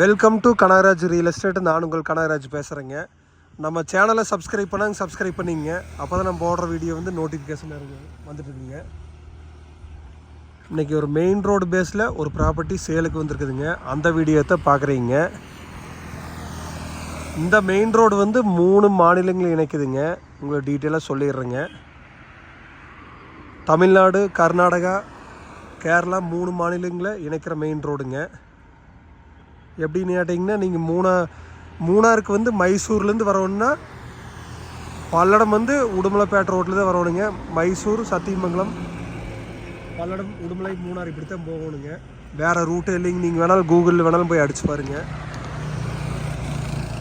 Welcome to Kanagaraj real estate நான் உங்கள் கனகராஜ் பேசுகிறேங்க நம்ம சேனலை சப்ஸ்கிரைப் பண்ணாங்க சப்ஸ்கிரைப் பண்ணிங்க. அப்போ தான் நம்ம போடுற வீடியோ வந்து நோட்டிஃபிகேஷன் இருக்கு வந்துட்டுருக்குங்க இன்றைக்கி ஒரு மெயின் ரோடு பேஸில் ஒரு ப்ராப்பர்ட்டி சேலுக்கு வந்திருக்குதுங்க. அந்த வீடியோத்தை பார்க்குறீங்க இந்த மெயின் ரோடு வந்து மூணு மாநிலங்கள் இணைக்குதுங்க. உங்களுக்கு டீட்டெயிலாக சொல்லிடுறேங்க. தமிழ்நாடு கர்நாடகா கேரளா மூணு மாநிலங்களை இணைக்கிற மெயின் ரோடுங்க எப்படின்னு கேட்டிங்கன்னா நீங்கள் மூணா மூணாருக்கு வந்து மைசூர்லேருந்து வரணுன்னா பல்லடம் வந்து உடுமலைப்பேட்டை ரோட்டில் தான் வரணுங்க. மைசூர் சத்தியமங்கலம் பல்லடம் உடுமலை மூணார் இப்படி தான் போகணுங்க. வேறு ரூட்டு இல்லைங்க. நீங்கள் வேணாலும் கூகுளில் வேணாலும் போய் அடிச்சு பாருங்கள்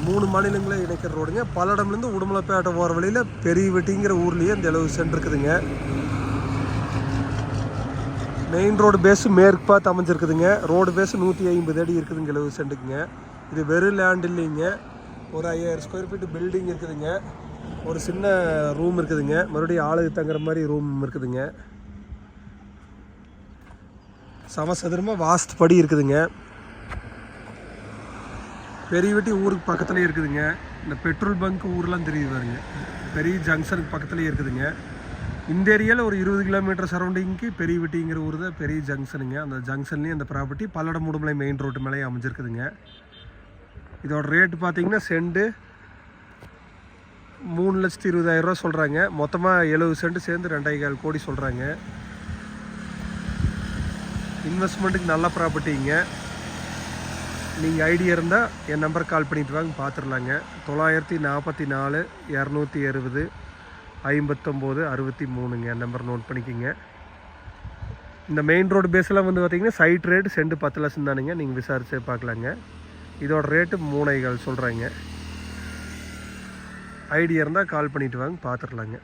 மூணு மாநிலங்களை இணைக்கிற ரோடுங்க பல்லடம்லேருந்து உடுமலைப்பேட்டை போகிற வழியில் பெரிய வெட்டிங்கிற ஊர்லேயே இந்த எழுபது சென்ட் இருக்குதுங்க. மெயின் ரோடு பேஸு மேற்கு பார்த்து அமைஞ்சிருக்குதுங்க. ரோடு பேஸு நூற்றி ஐம்பது அடி இருக்குதுங்க எழுபது சென்ட்டுக்குங்க இது வெறும் லேண்ட் இல்லைங்க. ஒரு ஐயாயிரம் ஸ்கொயர் ஃபீட் பில்டிங் இருக்குதுங்க. ஒரு சின்ன ரூம் இருக்குதுங்க. மறுபடியும் ஆளுக்கு தங்குற மாதிரி ரூம் இருக்குதுங்க. சமசதுரமாக வாஸ்து படி இருக்குதுங்க. பெரிய வெட்டி ஊருக்கு பக்கத்துலேயே இருக்குதுங்க. இந்த பெட்ரோல் பங்க் ஊர்லாம் தெரியுது பாருங்க. பெரிய ஜங்ஷனுக்கு பக்கத்துலேயே இருக்குதுங்க. இந்த ஏரியாவில் ஒரு இருபது கிலோமீட்டர் சரௌண்டிங்க்கு பெரிய வெட்டிங்கிற ஊர் தான் பெரிய ஜங்ஷனுங்க. அந்த ஜங்ஷன்லேயும் அந்த property Palladam Udumalai main road மேலேயே அமைஞ்சிருக்குதுங்க. இதோட ரேட்டு பார்த்தீங்கன்னா செண்டு மூணு லட்சத்தி இருபதாயிரரூவா சொல்கிறாங்க மொத்தமாக எழுபது சென்ட் சேர்ந்து ரெண்டாயிரம் கால் கோடி சொல்கிறாங்க இன்வெஸ்ட்மெண்ட்டுக்கு நல்ல ப்ராப்பர்ட்டிங்க நீங்கள் ஐடியா இருந்தால் என் நம்பர் கால் பண்ணிட்டு வாங்க பார்த்துடலாங்க தொள்ளாயிரத்தி நாற்பத்தி நாலு இரநூத்தி அறுபது. ஐம்பத்தொம்போது அறுபத்தி மூணுங்க நம்பர் நோட் பண்ணிக்கோங்க. இந்த மெயின் ரோடு பேஸில் வந்து பார்த்தீங்கன்னா சைட் ரேட்டு செண்டு பத்து லட்சம் தானுங்க. நீங்கள் விசாரிச்சு பார்க்கலாங்க. இதோட ரேட்டு மூணைகள் சொல்கிறாங்க ஐடியா இருந்தால் கால் பண்ணிவிட்டு வாங்க பார்த்துடலாங்க